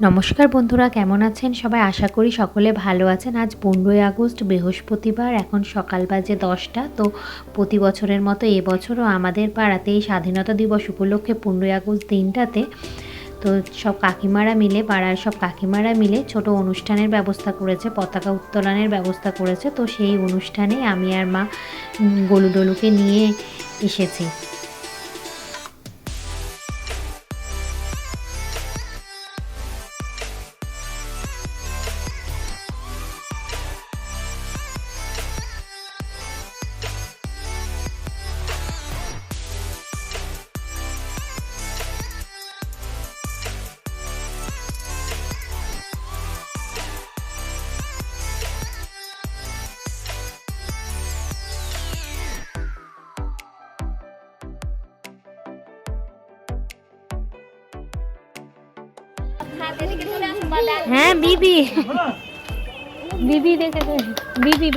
নমস্কার বন্ধুরা কেমন আছেন সবাই? আশা করি সকলে ভালো আছেন। আজ পনেরোই আগস্ট বৃহস্পতিবার এখন সকাল বাজে দশটা। তো প্রতি বছরের মতো এবছরও আমাদের পাড়াতে এই স্বাধীনতা দিবস উপলক্ষে পনেরোই আগস্ট দিনটাতে। তো সব কাকিমারা মিলে পাড়ার সব কাকিমারা মিলে ছোট অনুষ্ঠানের ব্যবস্থা করেছে পতাকা উত্তোলনের ব্যবস্থা করেছে। তো সেই অনুষ্ঠানে আমি আর মা উম, গোলু ডলুকে নিয়ে এসেছি। হ্যাঁ বিবি বিবি দেখে দে। বিবি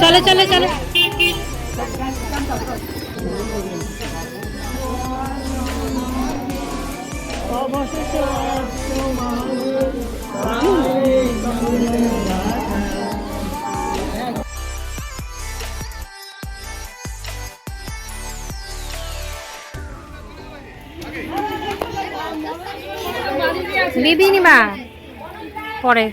চলো চলো চলো। বিবি নিবা পরে।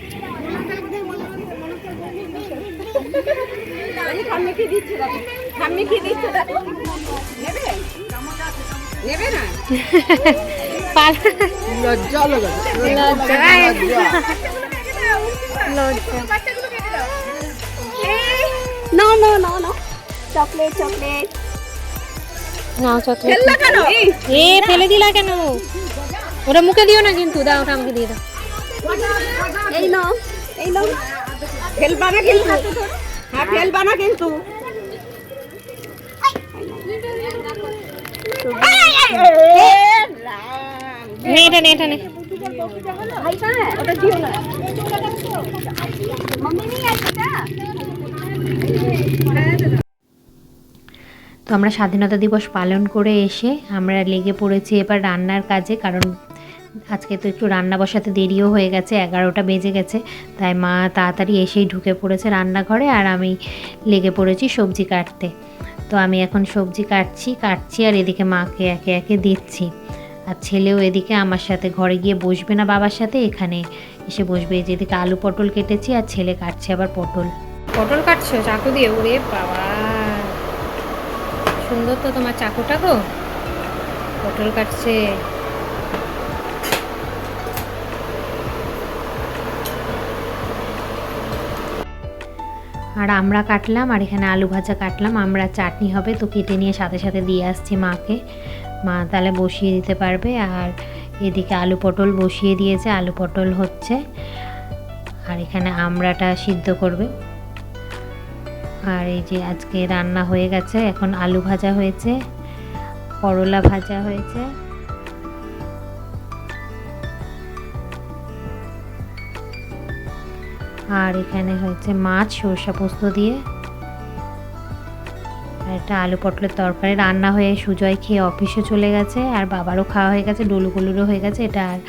ঠাম্মি কি দিচ্ছে দেখো। ঠাম্মি কি দেখো। নেবে? নেবে না? লজ্জা লাগা লজ্জা। লজ্জা। No no no no. Chocolate chocolate. নাও চকলেট কেন? এ ফেলে দিলা কেন? ওটা মুখে দিও না কিন্তু। দাও ওটা আমাকে দিয়ে দাও। এই নাও এই নাও। ফেলবা না কিন্তু। হ্যাঁ ফেলবা না কিন্তু তো আমরা স্বাধীনতা দিবস পালন করে এসে আমরা লেগে পড়েছি এবার রান্নার কাজে, কারণ আজকে তো একটু রান্না বসাতে দেরিও হয়ে গেছে, এগারোটা বেজে গেছে। তাই মা তাড়াতাড়ি এসেই ঢুকে পড়েছে রান্নাঘরে আর আমি লেগে পড়েছি সবজি কাটতে। তো আমি এখন সবজি কাটছি কাটছি আর এদিকে মাকে একে একে দিচ্ছি। আর ছেলেও এদিকে আমার সাথে ঘরে গিয়ে বসবে না বাবার সাথে, এখানে এসে বসবে। যেদিকে আলু পটল কেটেছি আর ছেলে কাটছে আবার পটল। পটল কাটছো? চাকু দিয়ে? ওরে বাবা! সুন্দর তো তোমার চাকুটা গো। পটল কাটছে। আর আমরা কাটলাম আর এখানে আলু ভাজা কাটলাম। আমরা চাটনি হবে তো কেটে নিয়ে সাথে সাথে দিয়ে আসছি মাকে। মা তাহলে বসিয়ে দিতে পারবে আর এদিকে আলু পটল বসিয়ে দিয়েছে, আলু পটল হচ্ছে। আর এখানে আমড়াটা সিদ্ধ করবে। আর এই যে আজকে রান্না হয়ে গেছে, এখন আলু ভাজা হয়েছে, করলা ভাজা হয়েছে। আর এখানে হয়েছে মাছ, সরষা পোস্ত দিয়ে। আর একটা আলু পটলের তরকারি। রান্না হয়ে সুজয় খেয়ে অফিসে চলে গেছে, আর বাবারও খাওয়া হয়ে গেছে, ডলুগুলুরও হয়ে গেছে। এটা আর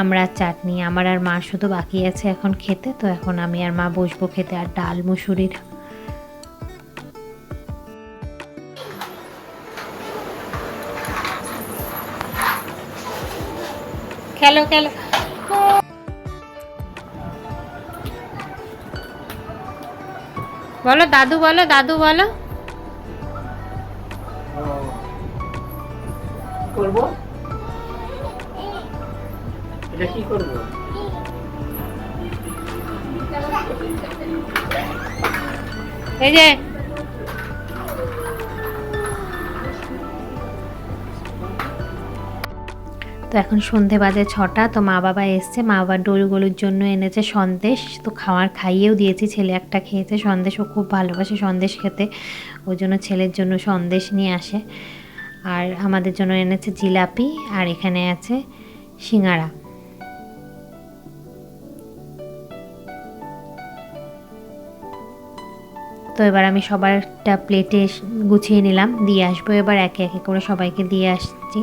আমরা চাটনি, আমার আর মা শুধু বাকি আছে এখন খেতে, তো এখন আমি আর মা বসবো খেতে, আর ডাল মুসুরির। খেলো খেলো। বলো দাদু বলো দাদু বলো। করব? এটা কি করব? এই যে তো এখন সন্ধে বাজে ছটা, তো মা বাবা এসছে। মা বাবা ডোলগুলোর জন্য এনেছে সন্দেশ। তো খাওয়ার খাইয়েও দিয়েছি, ছেলে একটা খেয়েছে। সন্দেশ ও খুব ভালোবাসে সন্দেশ খেতে। ওই জন্য ছেলের জন্য সন্দেশ নিয়ে আসে। আর আমাদের জন্য এনেছে জিলাপি, আর এখানে আছে সিঙ্গারা। তো এবার আমি সবারটা প্লেটে গুছিয়ে নিলাম, দিয়ে আসব। এবার একে একে করে সবাইকে দিয়ে আসছি।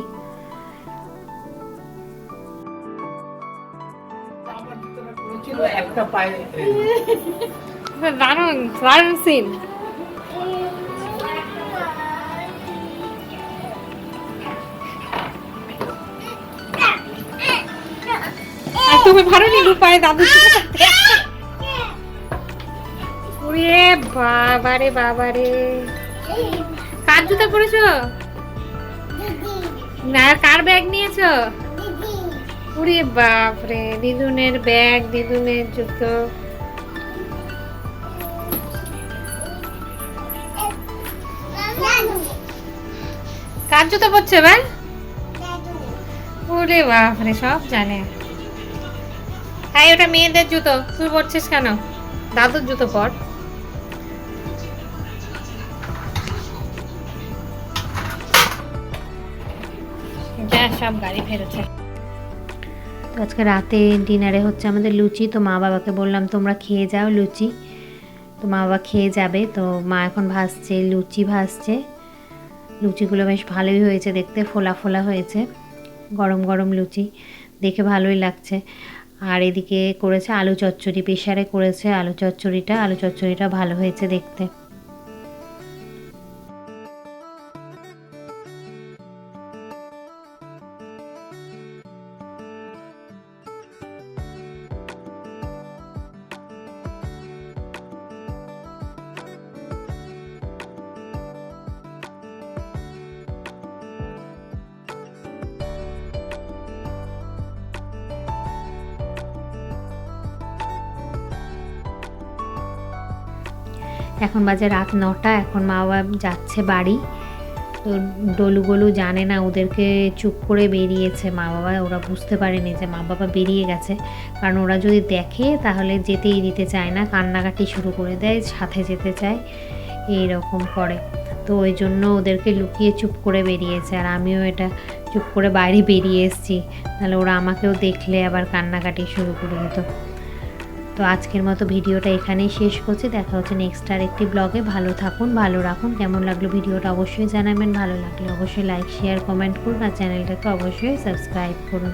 পায়ে দারুণ দারুণ সিন তুমি ভালো নি পায়ে দাদু ওরে বাবারে বাবারে। কার জুতা পরেছো? না কার ব্যাগ নিয়েছো? ওরে বাপরে, দিদুনের ব্যাগ, দিদুনের জুতো। কার জুতো পরছে এবার? ওরে বাপরে, সব জানে। হ্যাঁ ওটা মেয়েদের জুতো। তুই পরছিস কেন? দাদুর জুতো পর। সব গাড়ি ফেরেছে তো আজকে রাতে ডিনারে হচ্ছে আমাদের লুচি, তো মা বাবাকে বললাম, তোমরা খেয়ে যাও লুচি। তো মা বাবা খেয়ে যাবে, তো মা এখন ভাসছে লুচি ভাসছে লুচিগুলো বেশ ভালোই হয়েছে দেখতে, ফোলা ফোলা হয়েছে, গরম গরম লুচি, দেখে ভালোই লাগছে। আর এদিকে করেছে আলু চচ্চড়ি প্রেশারে করেছে আলু চচ্চড়িটা আলু চচ্চড়িটা ভালো হয়েছে দেখতে। এখন বাজে রাত নটা, এখন মা বাবা যাচ্ছে বাড়ি। তো ডলুগোলু জানে না, ওদেরকে চুপ করে বেরিয়েছে মা বাবা, ওরা বুঝতে পারেনি যে মা বাবা বেরিয়ে গেছে। কারণ ওরা যদি দেখে, তাহলে যেতেই দিতে চায় না, কান্নাকাটি শুরু করে দেয়, সাথে যেতে চায় এই রকম করে। তো ওই জন্য ওদেরকে লুকিয়ে চুপ করে বেরিয়েছে, আর আমিও এটা চুপ করে বাইরে বেরিয়ে এসেছি। তাহলে ওরা আমাকেও দেখলে আবার কান্নাকাটি শুরু করে দিত। তো আজকের মতো ভিডিওটা এখানেই শেষ করছি। দেখা হচ্ছে নেক্সট আর একটি ব্লগে ভালো থাকুন, ভালো রাখুন। কেমন লাগল ভিডিওটা অবশ্যই জানাবেন। ভালো লাগলে অবশ্যই লাইক শেয়ার কমেন্ট করুন। আর চ্যানেলটাকে অবশ্যই সাবস্ক্রাইব করুন।